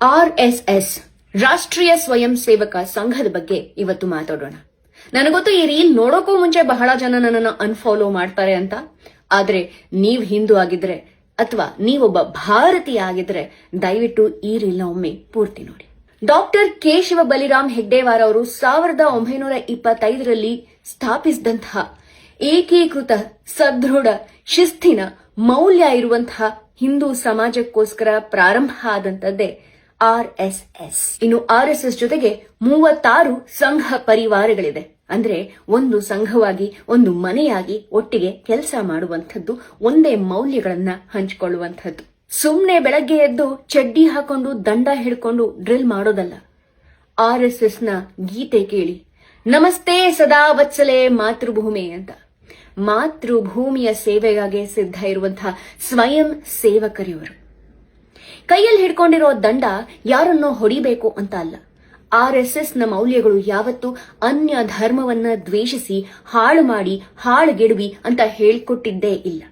R S S ರಾಷ್ಟ್ರೀಯ ಸ್ವಯಂ ಸೇವಕ ಸಂಘದ ಬಗ್ಗೆ ಇವತ್ತು ಮಾತಾಡೋಣ. ನನಗೊತ್ತು ಈ ರೀಲ್ ನೋಡೋಕೂ ಮುಂಚೆ ಬಹಳ ಜನ ನನ್ನನ್ನು ಅನ್ಫಾಲೋ ಮಾಡ್ತಾರೆ ಅಂತ. ಆದ್ರೆ ನೀವ್ ಹಿಂದೂ ಆಗಿದ್ರೆ ಅಥವಾ ನೀವೊಬ್ಬ ಭಾರತೀಯ ಆಗಿದ್ರೆ ದಯವಿಟ್ಟು ಈ ರೀಲ್ನ ಒಮ್ಮೆ ಪೂರ್ತಿ ನೋಡಿ. ಡಾಕ್ಟರ್ ಕೇಶವ ಬಲಿರಾಮ್ ಹೆಗ್ಡೇವಾರ್ ಅವರು ಸಾವಿರದ ಒಂಬೈನೂರ ಇಪ್ಪತ್ತೈದರಲ್ಲಿ ಸ್ಥಾಪಿಸಿದಂತಹ ಏಕೀಕೃತ ಸದೃಢ ಶಿಸ್ತಿನ ಮೌಲ್ಯ ಇರುವಂತಹ ಹಿಂದೂ ಸಮಾಜಕ್ಕೋಸ್ಕರ ಪ್ರಾರಂಭ ಆದಂತದ್ದೇ ಆರ್ ಎಸ್ ಎಸ್ ಇನ್ನು ಆರ್ ಎಸ್ ಎಸ್ ಜೊತೆಗೆ ಮೂವತ್ತಾರು ಸಂಘ ಪರಿವಾರಗಳಿದೆ ಅಂದ್ರೆ ಒಂದು ಸಂಘವಾಗಿ, ಒಂದು ಮನೆಯಾಗಿ ಒಟ್ಟಿಗೆ ಕೆಲಸ ಮಾಡುವಂಥದ್ದು, ಒಂದೇ ಮೌಲ್ಯಗಳನ್ನ ಹಂಚಿಕೊಳ್ಳುವಂಥದ್ದು. ಸುಮ್ಮನೆ ಬೆಳಗ್ಗೆ ಎದ್ದು ಚಡ್ಡಿ ಹಾಕೊಂಡು, ದಂಡ ಹಿಡ್ಕೊಂಡು ಡ್ರಿಲ್ ಮಾಡೋದಲ್ಲ. ಆರ್ ಎಸ್ ಎಸ್ನ ಗೀತೆ ಕೇಳಿ, ನಮಸ್ತೆ ಸದಾ ವತ್ಸಲೆ ಮಾತೃಭೂಮಿ ಅಂತ. ಮಾತೃಭೂಮಿಯ ಸೇವೆಗಾಗಿ ಸಿದ್ಧ ಇರುವಂತಹ ಸ್ವಯಂ ಸೇವಕರಿವರು. ಕೈಯಲ್ಲಿ ಹಿಡ್ಕೊಂಡಿರೋ ದಂಡ ಯಾರನ್ನೋ ಹೊಡಿಬೇಕು ಅಂತ ಅಲ್ಲ. ಆರ್ ಎಸ್ನ ಮೌಲ್ಯಗಳು ಯಾವತ್ತು ಅನ್ಯ ಧರ್ಮವನ್ನ ದ್ವೇಷಿಸಿ, ಹಾಳು ಮಾಡಿ, ಹಾಳುಗೆಡುವಿ ಅಂತ ಹೇಳ್ಕೊಟ್ಟಿದ್ದೇ ಇಲ್ಲ.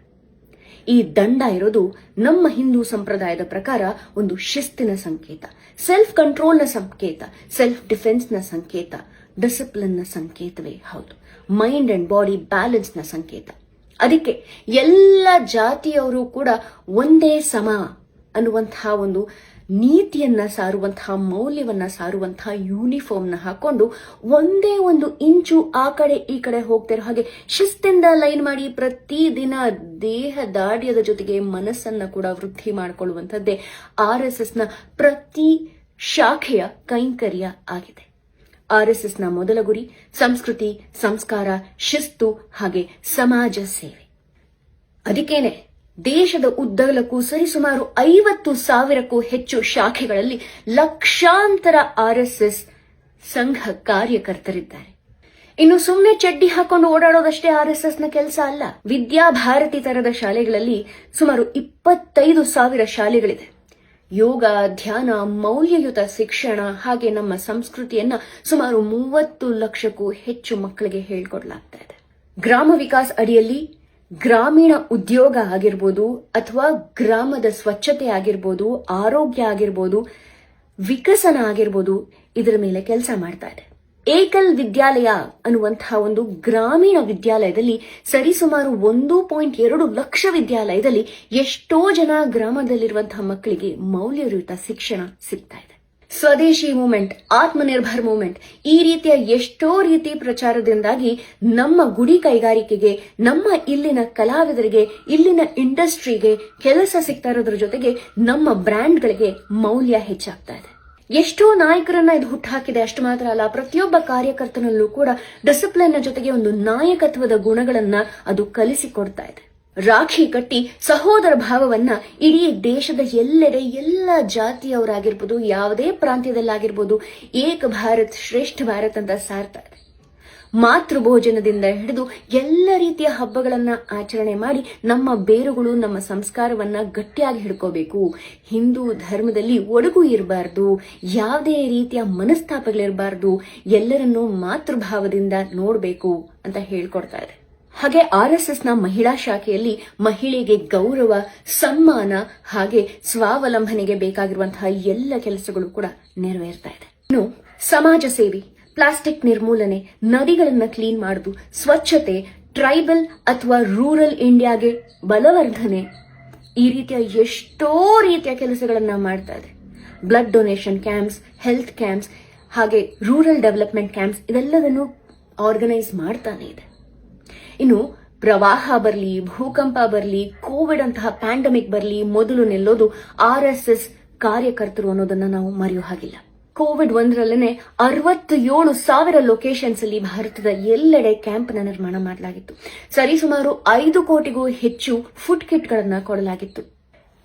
ಈ ದಂಡ ಇರೋದು ನಮ್ಮ ಹಿಂದೂ ಸಂಪ್ರದಾಯದ ಪ್ರಕಾರ ಒಂದು ಶಿಸ್ತಿನ ಸಂಕೇತ ಸೆಲ್ಫ್ ಕಂಟ್ರೋಲ್ನ ಸಂಕೇತ ಸೆಲ್ಫ್ ಡಿಫೆನ್ಸ್ನ ಸಂಕೇತ ಡಿಸಿಪ್ಲಿನ್ನ ಸಂಕೇತವೇ ಹೌದು. ಮೈಂಡ್ ಅಂಡ್ ಬಾಡಿ ಬ್ಯಾಲೆನ್ಸ್ನ ಸಂಕೇತ. ಅದಕ್ಕೆ ಎಲ್ಲ ಜಾತಿಯವರು ಕೂಡ ಒಂದೇ ಸಮ. ಅನ್ನುವಂತಹ ಒಂದು ನೀತಿಯನ್ನ ಸಾರುವಂತಹ ಮೌಲ್ಯವನ್ನ ಸಾರುವಂತಹ ಯೂನಿಫಾರ್ಮ್ನ ಹಾಕೊಂಡು ಒಂದೇ ಒಂದು ಇಂಚು ಆ ಕಡೆ ಈ ಕಡೆ ಹೋಗ್ತಿರೋ ಹಾಗೆ ಶಿಸ್ತಿಂದ ಲೈನ್ ಮಾಡಿ ಪ್ರತಿದಿನ ದೇಹ ದಾಡಿಯದ ಜೊತೆಗೆ ಮನಸ್ಸನ್ನ ಕೂಡ ವೃದ್ಧಿ ಮಾಡಿಕೊಳ್ಳುವಂಥದ್ದೇ ಆರ್ ಎಸ್ ಎಸ್ನ ಪ್ರತಿ ಶಾಖೆಯ ಕೈಂಕರ್ಯ ಆಗಿದೆ. ಆರ್ ಎಸ್ ಎಸ್ನ ಮೊದಲ ಗುರಿ ಸಂಸ್ಕೃತಿ, ಸಂಸ್ಕಾರ, ಶಿಸ್ತು ಹಾಗೆ ಸಮಾಜ ಸೇವೆ. ಅದಕ್ಕೇನೆ ದೇಶದ ಉದ್ದಗಲಕ್ಕೂ ಸರಿಸುಮಾರು ಐವತ್ತು ಸಾವಿರಕ್ಕೂ ಹೆಚ್ಚು ಶಾಖೆಗಳಲ್ಲಿ ಲಕ್ಷಾಂತರ ಆರ್ಎಸ್ಎಸ್ ಸಂಘ ಕಾರ್ಯಕರ್ತರಿದ್ದಾರೆ. ಇನ್ನು ಸುಮ್ಮನೆ ಚಡ್ಡಿ ಹಾಕೊಂಡು ಓಡಾಡೋದಷ್ಟೇ ಆರ್ಎಸ್ಎಸ್ನ ಕೆಲಸ ಅಲ್ಲ. ವಿದ್ಯಾಭಾರತಿ ತರದ ಶಾಲೆಗಳಲ್ಲಿ ಸುಮಾರು ಇಪ್ಪತ್ತೈದು ಸಾವಿರ ಶಾಲೆಗಳಿದೆ ಯೋಗ, ಧ್ಯಾನ, ಮೌಲ್ಯಯುತ ಶಿಕ್ಷಣ ಹಾಗೆ ನಮ್ಮ ಸಂಸ್ಕೃತಿಯನ್ನ ಸುಮಾರು ಮೂವತ್ತು ಲಕ್ಷಕ್ಕೂ ಹೆಚ್ಚು ಮಕ್ಕಳಿಗೆ ಹೇಳಿಕೊಡಲಾಗ್ತಾ ಇದೆ. ಗ್ರಾಮ ವಿಕಾಸ್ ಅಡಿಯಲ್ಲಿ ಗ್ರಾಮೀಣ ಉದ್ಯೋಗ ಆಗಿರ್ಬೋದು ಅಥವಾ ಗ್ರಾಮದ ಸ್ವಚ್ಛತೆ ಆಗಿರ್ಬೋದು, ಆರೋಗ್ಯ ಆಗಿರ್ಬೋದು, ವಿಕಸನ ಆಗಿರ್ಬೋದು, ಇದರ ಮೇಲೆ ಕೆಲಸ ಮಾಡ್ತಾ ಇದೆ. ಏಕಲ್ ವಿದ್ಯಾಲಯ ಅನ್ನುವಂತಹ ಒಂದು ಗ್ರಾಮೀಣ ವಿದ್ಯಾಲಯದಲ್ಲಿ ಸರಿಸುಮಾರು ಒಂದು ಪಾಯಿಂಟ್ ಎರಡು ಲಕ್ಷ ವಿದ್ಯಾಲಯದಲ್ಲಿ ಎಷ್ಟೋ ಜನ ಗ್ರಾಮದಲ್ಲಿರುವಂತಹ ಮಕ್ಕಳಿಗೆ ಮೌಲ್ಯಯುತ ಶಿಕ್ಷಣ ಸಿಗ್ತಾ ಇದೆ. ಸ್ವದೇಶಿ ಮೂಮೆಂಟ್, ಆತ್ಮನಿರ್ಭರ್ ಮೂಮೆಂಟ್, ಈ ರೀತಿಯ ಎಷ್ಟೋ ರೀತಿ ಪ್ರಚಾರದಿಂದಾಗಿ ನಮ್ಮ ಗುಡಿ ಕೈಗಾರಿಕೆಗೆ, ನಮ್ಮ ಇಲ್ಲಿನ ಕಲಾವಿದರಿಗೆ, ಇಲ್ಲಿನ ಇಂಡಸ್ಟ್ರಿಗೆ ಕೆಲಸ ಸಿಗ್ತಾ ಇರೋದ್ರ ಜೊತೆಗೆ ನಮ್ಮ ಬ್ರ್ಯಾಂಡ್ಗಳಿಗೆ ಮೌಲ್ಯ ಹೆಚ್ಚಾಗ್ತಾ ಇದೆ. ಎಷ್ಟೋ ನಾಯಕರನ್ನ ಇದು ಹುಟ್ಟುಹಾಕಿದೆ ಅಷ್ಟು ಮಾತ್ರ ಅಲ್ಲ, ಪ್ರತಿಯೊಬ್ಬ ಕಾರ್ಯಕರ್ತನಲ್ಲೂ ಕೂಡ ಡಿಸಿಪ್ಲಿನ್ ಜೊತೆಗೆ ಒಂದು ನಾಯಕತ್ವದ ಗುಣಗಳನ್ನ ಅದು ಕಲಿಸಿಕೊಡ್ತಾ ಇದೆ. ರಾಖಿ ಕಟ್ಟಿ ಸಹೋದರ ಭಾವವನ್ನ ಇಡೀ ದೇಶದ ಎಲ್ಲೆಡೆ ಎಲ್ಲ ಜಾತಿಯವರಾಗಿರ್ಬೋದು, ಯಾವುದೇ ಪ್ರಾಂತ್ಯದಲ್ಲಾಗಿರ್ಬೋದು, ಏಕ ಭಾರತ್ ಶ್ರೇಷ್ಠ ಭಾರತ್ ಅಂತ ಸಾರ್ತಾರೆ. ಮಾತೃ ಭೋಜನದಿಂದ ಹಿಡಿದು ಎಲ್ಲ ರೀತಿಯ ಹಬ್ಬಗಳನ್ನ ಆಚರಣೆ ಮಾಡಿ ನಮ್ಮ ಬೇರುಗಳು, ನಮ್ಮ ಸಂಸ್ಕಾರವನ್ನ ಗಟ್ಟಿಯಾಗಿ ಹಿಡ್ಕೋಬೇಕು. ಹಿಂದೂ ಧರ್ಮದಲ್ಲಿ ಒಡಗು ಇರಬಾರ್ದು, ಯಾವುದೇ ರೀತಿಯ ಮನಸ್ತಾಪಗಳಿರಬಾರ್ದು, ಎಲ್ಲರನ್ನೂ ಮಾತೃಭಾವದಿಂದ ನೋಡಬೇಕು ಅಂತ ಹೇಳ್ಕೊಡ್ತಾ ಇದೆ ಹಾಗೆ ಆರ್ ಎಸ್ ಎಸ್ನ ಮಹಿಳಾ ಶಾಖೆಯಲ್ಲಿ ಮಹಿಳೆಗೆ ಗೌರವ, ಸನ್ಮಾನ ಹಾಗೆ ಸ್ವಾವಲಂಬನೆಗೆ ಬೇಕಾಗಿರುವಂತಹ ಎಲ್ಲ ಕೆಲಸಗಳು ಕೂಡ ನೆರವೇರ್ತಾ ಇದೆ. ಇನ್ನು ಸಮಾಜ ಸೇವೆ, ಪ್ಲಾಸ್ಟಿಕ್ ನಿರ್ಮೂಲನೆ, ನದಿಗಳನ್ನು ಕ್ಲೀನ್ ಮಾಡುದು ಸ್ವಚ್ಛತೆ, ಟ್ರೈಬಲ್ ಅಥವಾ ರೂರಲ್ ಇಂಡಿಯಾಗೆ ಬಲವರ್ಧನೆ ಈ ರೀತಿಯ ಎಷ್ಟೋ ರೀತಿಯ ಕೆಲಸಗಳನ್ನ ಮಾಡ್ತಾ ಇದೆ. Blood donation camps, health camps ಹಾಗೆ ರೂರಲ್ ಡೆವಲಪ್ಮೆಂಟ್ ಕ್ಯಾಂಪ್ಸ್ ಇದೆಲ್ಲದನ್ನು ಆರ್ಗನೈಸ್ ಮಾಡ್ತಾನೆ ಇದೆ. ಇನ್ನು ಪ್ರವಾಹ ಬರಲಿ, ಭೂಕಂಪ ಬರಲಿ ಕೋವಿಡ್ ಅಂತಹ ಪ್ಯಾಂಡಮಿಕ್ ಬರಲಿ, ಮೊದಲು ನಿಲ್ಲೋದು ಆರ್ ಎಸ್ ಎಸ್ ಕಾರ್ಯಕರ್ತರು ಅನ್ನೋದನ್ನ ನಾವು ಮರೆಯೋ ಹಾಗಿಲ್ಲ. ಕೋವಿಡ್ ಒಂದರಲ್ಲೇ ಅರವತ್ತೇಳು ಸಾವಿರ ಲೊಕೇಶನ್ಸ್ ಅಲ್ಲಿ ಭಾರತದ ಎಲ್ಲೆಡೆ ಕ್ಯಾಂಪ್ ನಿರ್ಮಾಣ ಮಾಡಲಾಗಿತ್ತು. ಸರಿಸುಮಾರು ಐದು ಕೋಟಿಗೂ ಹೆಚ್ಚು ಫುಡ್ ಕಿಟ್ ಗಳನ್ನ ಕೊಡಲಾಗಿತ್ತು.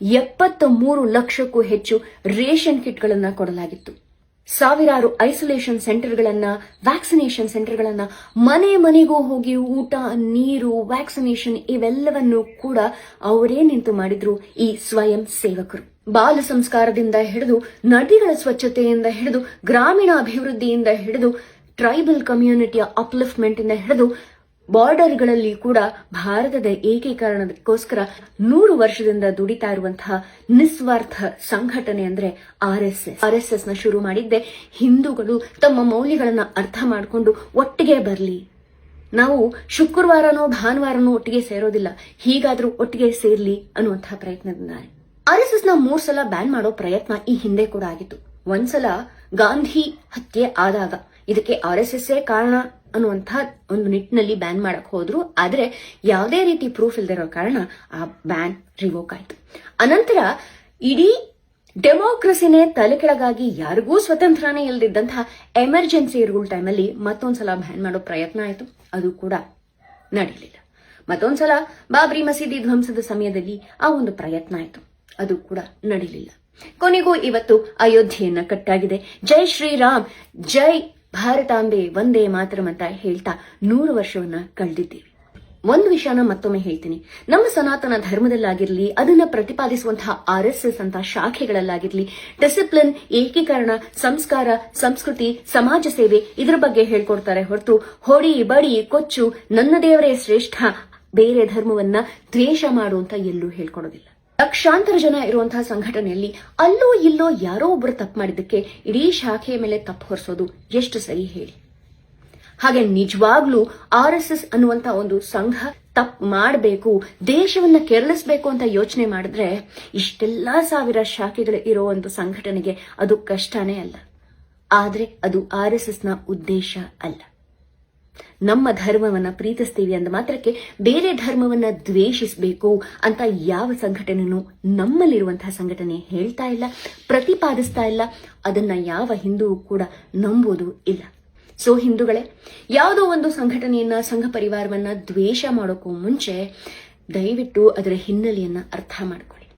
ಎಪ್ಪತ್ತ ಮೂರು ಲಕ್ಷಕ್ಕೂ ಹೆಚ್ಚು ರೇಷನ್ ಕಿಟ್ಗಳನ್ನ ಕೊಡಲಾಗಿತ್ತು. ಸಾವಿರಾರು ಐಸೋಲೇಷನ್ ಸೆಂಟರ್ಗಳನ್ನ, ವ್ಯಾಕ್ಸಿನೇಷನ್ ಸೆಂಟರ್ಗಳನ್ನ, ಮನೆ ಮನೆಗೂ ಹೋಗಿ ಊಟ, ನೀರು, ವ್ಯಾಕ್ಸಿನೇಷನ್ ಇವೆಲ್ಲವನ್ನು ಕೂಡ ಅವರೇ ನಿಂತು ಮಾಡಿದ್ರು ಈ ಸ್ವಯಂ ಸೇವಕರು. ಬಾಲ ಸಂಸ್ಕಾರದಿಂದ ಹಿಡಿದು, ನದಿಗಳ ಸ್ವಚ್ಛತೆಯಿಂದ ಹಿಡಿದು ಗ್ರಾಮೀಣ ಅಭಿವೃದ್ಧಿಯಿಂದ ಹಿಡಿದು ಟ್ರೈಬಲ್ ಕಮ್ಯುನಿಟಿಯ ಅಪ್ಲಿಫ್ಟ್ಮೆಂಟ್ ಇಂದ ಹಿಡಿದು ಬಾರ್ಡರ್ಗಳಲ್ಲಿ ಕೂಡ ಭಾರತದ ಏಕೀಕರಣಕ್ಕೋಸ್ಕರ ನೂರು ವರ್ಷದಿಂದ ದುಡಿತಾ ಇರುವಂತಹ ನಿಸ್ವಾರ್ಥ ಸಂಘಟನೆ ಅಂದ್ರೆ R S S R S ಎಸ್ನ ಶುರು ಮಾಡಿದ್ದೆ. ಹಿಂದೂಗಳು ತಮ್ಮ ಮೌಲ್ಯಗಳನ್ನ ಅರ್ಥ ಮಾಡಿಕೊಂಡು ಒಟ್ಟಿಗೆ ಬರಲಿ. ನಾವು ಶುಕ್ರವಾರನೋ ಭಾನುವಾರನೋ ಒಟ್ಟಿಗೆ ಸೇರೋದಿಲ್ಲ. ಹೀಗಾದ್ರೂ ಒಟ್ಟಿಗೆ ಸೇರ್ಲಿ ಅನ್ನುವಂತಹ ಪ್ರಯತ್ನದಿಂದ ಆರ್ ಎಸ್ ಎಸ್ನ ಮೂರ್ ಸಲ ಬ್ಯಾನ್ ಮಾಡೋ ಪ್ರಯತ್ನ ಈ ಹಿಂದೆ ಕೂಡ ಆಗಿತ್ತು. ಒಂದ್ಸಲ ಗಾಂಧಿ ಹತ್ಯೆ ಆದಾಗ. ಇದಕ್ಕೆ ಆರ್ ಎಸ್ ಕಾರಣ ಅನ್ನುವಂಥ ಒಂದು ನಿಟ್ಟಿನಲ್ಲಿ ಬ್ಯಾನ್ ಮಾಡಕ್ ಹೋದ್ರು. ಆದರೆ ಯಾವುದೇ ರೀತಿ ಪ್ರೂಫ್ ಇಲ್ದಿರೋ ಕಾರಣ ಆ ಬ್ಯಾನ್ ರಿವೋಕ್ ಆಯ್ತು. ಅನಂತರ ಇಡೀ ಡೆಮೋಕ್ರಸಿನೇ ತಲೆ ಕೆಳಗಾಗಿ ಯಾರಿಗೂ ಸ್ವತಂತ್ರನೇ ಇಲ್ದಿದ್ದಂತಹ ಎಮರ್ಜೆನ್ಸಿ ರೂಲ್ ಟೈಮಲ್ಲಿ ಮತ್ತೊಂದ್ಸಲ ಬ್ಯಾನ್ ಮಾಡೋ ಪ್ರಯತ್ನ ಆಯಿತು. ಅದು ಕೂಡ ನಡೀಲಿಲ್ಲ. ಮತ್ತೊಂದ್ಸಲ ಬಾಬ್ರಿ ಮಸೀದಿ ಧ್ವಂಸದ ಸಮಯದಲ್ಲಿ ಆ ಒಂದು ಪ್ರಯತ್ನ ಆಯಿತು. ಅದು ಕೂಡ ನಡೀಲಿಲ್ಲ. ಕೊನೆಗೂ ಇವತ್ತು ಅಯೋಧ್ಯೆಯನ್ನ ಕಟ್ಟಾಗಿದೆ. ಜೈ ಶ್ರೀರಾಮ್, ಜೈ ಭಾರತಾಂಬೆ ಒಂದೇ ಮಾತ್ರ ಅಂತ ಹೇಳ್ತಾ ನೂರು ವರ್ಷವನ್ನ ಕಳೆದಿದ್ದೇವೆ. ಒಂದು ವಿಷಯನ ಮತ್ತೊಮ್ಮೆ ಹೇಳ್ತೀನಿ. ನಮ್ಮ ಸನಾತನ ಧರ್ಮದಲ್ಲಾಗಿರ್ಲಿ, ಅದನ್ನ ಪ್ರತಿಪಾದಿಸುವಂತಹ ಆರ್ ಎಸ್ ಎಸ್ ಅಂತ ಶಾಖೆಗಳಲ್ಲಾಗಿರ್ಲಿ, ಡಿಸಿಪ್ಲಿನ್, ಏಕೀಕರಣ, ಸಂಸ್ಕಾರ, ಸಂಸ್ಕೃತಿ, ಸಮಾಜ ಸೇವೆ ಇದರ ಬಗ್ಗೆ ಹೇಳ್ಕೊಡ್ತಾರೆ ಹೊರತು ಹೊಡಿ, ಬಡಿ, ಕೊಚ್ಚು, ನನ್ನ ದೇವರೇ ಶ್ರೇಷ್ಠ, ಬೇರೆ ಧರ್ಮವನ್ನ ದ್ವೇಷ ಮಾಡುವಂತ ಎಲ್ಲೂ ಹೇಳ್ಕೊಡೋದಿಲ್ಲ. ಲಕ್ಷಾಂತರ ಜನ ಇರುವಂತಹ ಸಂಘಟನೆಯಲ್ಲಿ ಅಲ್ಲೋ ಇಲ್ಲೋ ಯಾರೋ ಒಬ್ಬರು ತಪ್ಪು ಮಾಡಿದ್ದಕ್ಕೆ ಇಡೀ ಶಾಖೆಯ ಮೇಲೆ ತಪ್ಪು ಹೊರಿಸೋದು ಎಷ್ಟು ಸರಿ ಹೇಳಿ. ಹಾಗೆ ನಿಜವಾಗ್ಲೂ ಆರ್ ಎಸ್ ಎಸ್ ಅನ್ನುವಂತ ಒಂದು ಸಂಘ ತಪ್ಪು ಮಾಡಬೇಕು, ದೇಶವನ್ನ ಕೆರಳಿಸಬೇಕು ಅಂತ ಯೋಚನೆ ಮಾಡಿದ್ರೆ ಇಷ್ಟೆಲ್ಲಾ ಸಾವಿರ ಶಾಖೆಗಳು ಇರೋ ಒಂದು ಸಂಘಟನೆಗೆ ಅದು ಕಷ್ಟನೇ ಅಲ್ಲ. ಆದ್ರೆ ಅದು ಆರ್ ಎಸ್ ಎಸ್ನ ಉದ್ದೇಶ ಅಲ್ಲ. ನಮ್ಮ ಧರ್ಮವನ್ನ ಪ್ರೀತಿಸ್ತೀವಿ ಅಂದ ಮಾತ್ರಕ್ಕೆ ಬೇರೆ ಧರ್ಮವನ್ನ ದ್ವೇಷಿಸಬೇಕು ಅಂತ ಯಾವ ಸಂಘಟನೆನೂ ನಮ್ಮಲ್ಲಿರುವಂತಹ ಸಂಘಟನೆ ಹೇಳ್ತಾ ಇಲ್ಲ, ಪ್ರತಿಪಾದಿಸ್ತಾ ಇಲ್ಲ. ಅದನ್ನ ಯಾವ ಹಿಂದೂ ಕೂಡ ನಂಬೋದು ಇಲ್ಲ. ಸೊ ಹಿಂದೂಗಳೇ, ಯಾವುದೋ ಒಂದು ಸಂಘಟನೆಯನ್ನ, ಸಂಘ ಪರಿವಾರವನ್ನ ದ್ವೇಷ ಮಾಡೋಕ್ಕೂ ಮುಂಚೆ ದಯವಿಟ್ಟು ಅದರ ಹಿನ್ನೆಲೆಯನ್ನ ಅರ್ಥ ಮಾಡ್ಕೊಳ್ಳಿ.